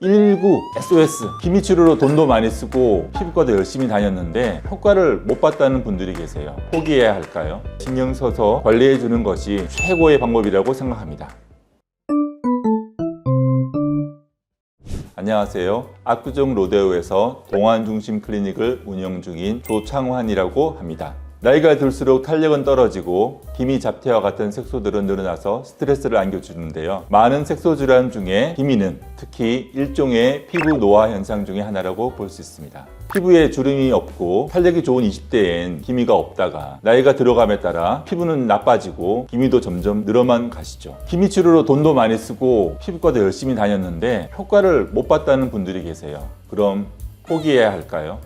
119 SOS 기미 치료로 돈도 많이 쓰고 피부과도 열심히 다녔는데 효과를 못 봤다는 분들이 계세요. 포기해야 할까요? 신경 써서 관리해 주는 것이 최고의 방법이라고 생각합니다. 안녕하세요. 압구정 로데오에서 동안 중심 클리닉을 운영 중인 조창환이라고 합니다 나이가 들수록 탄력은 떨어지고 기미 잡티와 같은 색소들은 늘어나서 스트레스를 안겨주는데요. 많은 색소 질환 중에 기미는 특히 일종의 피부 노화 현상 중의 하나라고 볼 수 있습니다. 피부에 주름이 없고 탄력이 좋은 20대엔 기미가 없다가 나이가 들어감에 따라 피부는 나빠지고 기미도 점점 늘어만 가시죠. 기미 치료로 돈도 많이 쓰고 피부과도 열심히 다녔는데 효과를 못 봤다는 분들이 계세요. 그럼 포기해야 할까요?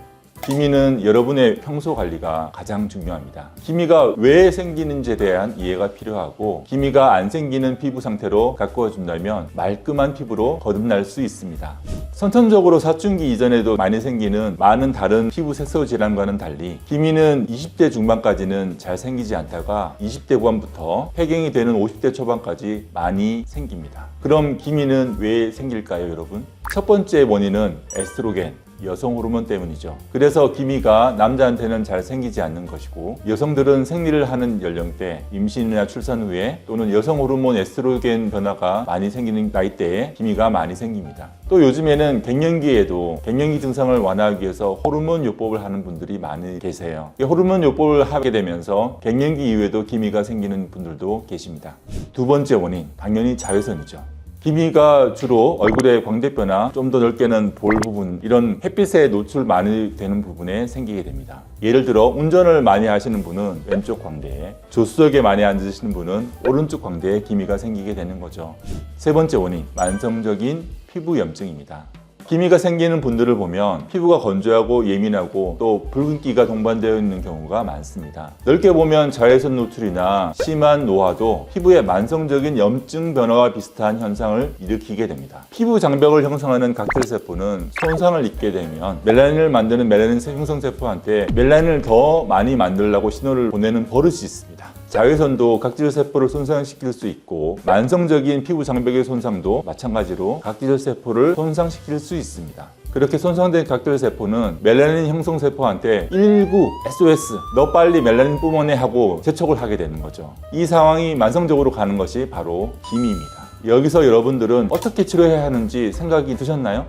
기미는 여러분의 평소 관리가 가장 중요합니다. 기미가 왜 생기는지에 대한 이해가 필요하고 기미가 안 생기는 피부 상태로 가꾸어 준다면 말끔한 피부로 거듭날 수 있습니다. 선천적으로 사춘기 이전에도 많이 생기는 많은 다른 피부 색소 질환과는 달리 기미는 20대 중반까지는 잘 생기지 않다가 20대 후반부터 폐경이 되는 50대 초반까지 많이 생깁니다. 그럼 기미는 왜 생길까요, 여러분? 첫 번째 원인은 에스트로겐, 여성 호르몬 때문이죠. 그래서 기미가 남자한테는 잘 생기지 않는 것이고 여성들은 생리를 하는 연령대, 임신이나 출산 후에 또는 여성 호르몬 에스트로겐 변화가 많이 생기는 나이대에 기미가 많이 생깁니다. 또 요즘에는 갱년기에도 갱년기 증상을 완화하기 위해서 호르몬 요법을 하는 분들이 많이 계세요. 이 호르몬 요법을 하게 되면서 갱년기 이후에도 기미가 생기는 분들도 계십니다. 두 번째 원인, 당연히 자외선이죠. 기미가 주로 얼굴의 광대뼈나 좀 더 넓게는 볼 부분 이런 햇빛에 노출 많이 되는 부분에 생기게 됩니다. 예를 들어 운전을 많이 하시는 분은 왼쪽 광대에 조수석에 많이 앉으시는 분은 오른쪽 광대에 기미가 생기게 되는 거죠. 세 번째 원인 만성적인 피부 염증입니다. 기미가 생기는 분들을 보면 피부가 건조하고 예민하고 또 붉은기가 동반되어 있는 경우가 많습니다. 넓게 보면 자외선 노출이나 심한 노화도 피부의 만성적인 염증 변화와 비슷한 현상을 일으키게 됩니다. 피부 장벽을 형성하는 각질세포는 손상을 입게 되면 멜라닌을 만드는 멜라닌 형성세포한테 멜라닌을 더 많이 만들라고 신호를 보내는 버릇이 있습니다. 자외선도 각질 세포를 손상시킬 수 있고 만성적인 피부 장벽의 손상도 마찬가지로 각질 세포를 손상시킬 수 있습니다. 그렇게 손상된 각질 세포는 멜라닌 형성 세포한테 119 SOS 너 빨리 멜라닌 뿜어내 하고 재촉을 하게 되는 거죠. 이 상황이 만성적으로 가는 것이 바로 기미입니다. 여기서 여러분들은 어떻게 치료해야 하는지 생각이 드셨나요?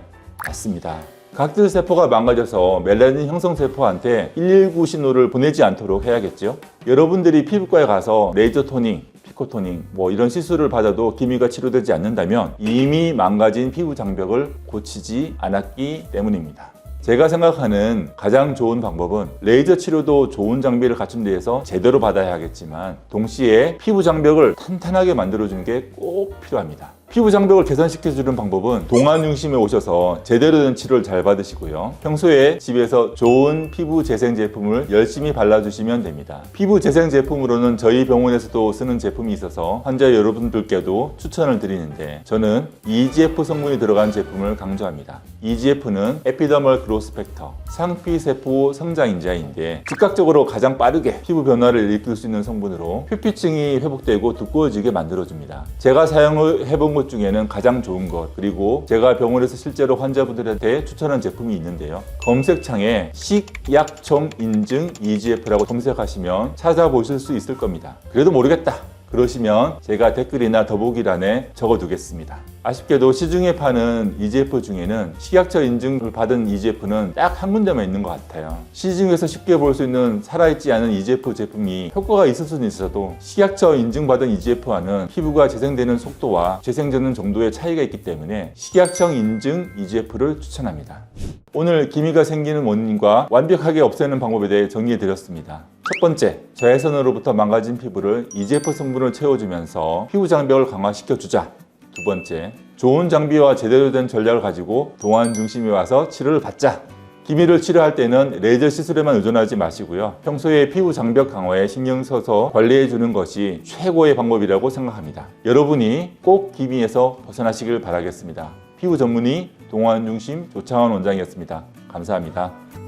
맞습니다. 각질 세포가 망가져서 멜라닌 형성 세포한테 119 신호를 보내지 않도록 해야겠죠. 여러분들이 피부과에 가서 레이저 토닝, 피코 토닝 뭐 이런 시술을 받아도 기미가 치료되지 않는다면 이미 망가진 피부 장벽을 고치지 않았기 때문입니다. 제가 생각하는 가장 좋은 방법은 레이저 치료도 좋은 장비를 갖춘 데에서 제대로 받아야 하겠지만 동시에 피부 장벽을 탄탄하게 만들어주는 게 꼭 필요합니다. 피부 장벽을 개선시켜주는 방법은 동안 중심에 오셔서 제대로 된 치료를 잘 받으시고요. 평소에 집에서 좋은 피부 재생 제품을 열심히 발라주시면 됩니다. 피부 재생 제품으로는 저희 병원에서도 쓰는 제품이 있어서 환자 여러분들께도 추천을 드리는데 저는 EGF 성분이 들어간 제품을 강조합니다. EGF는 에피더멀 그로스 팩터, 상피세포 성장인자인데 즉각적으로 가장 빠르게 피부 변화를 일으킬 수 있는 성분으로 표피층이 회복되고 두꺼워지게 만들어줍니다. 제가 사용을 해본 것 중에는 가장 좋은 것 그리고 제가 병원에서 실제로 환자분들한테 추천한 제품이 있는데요. 검색창에 식약청 인증 EGF라고 검색하시면 찾아보실 수 있을 겁니다. 그래도 모르겠다. 그러시면 제가 댓글이나 더보기란에 적어두겠습니다. 아쉽게도 시중에 파는 EGF 중에는 식약처 인증을 받은 EGF는 딱 한 군데만 있는 것 같아요. 시중에서 쉽게 볼 수 있는 살아있지 않은 EGF 제품이 효과가 있을 수는 있어도 식약처 인증받은 EGF와는 피부가 재생되는 속도와 재생되는 정도의 차이가 있기 때문에 식약청 인증 EGF를 추천합니다. 오늘 기미가 생기는 원인과 완벽하게 없애는 방법에 대해 정리해 드렸습니다. 첫 번째, 자외선으로부터 망가진 피부를 EGF 성분을 채워주면서 피부 장벽을 강화시켜 주자. 두 번째, 좋은 장비와 제대로 된 전략을 가지고 동안 중심에 와서 치료를 받자. 기미를 치료할 때는 레이저 시술에만 의존하지 마시고요. 평소에 피부 장벽 강화에 신경 써서 관리해 주는 것이 최고의 방법이라고 생각합니다. 여러분이 꼭 기미에서 벗어나시길 바라겠습니다. 피부 전문의 동안 중심 조창원 원장이었습니다. 감사합니다.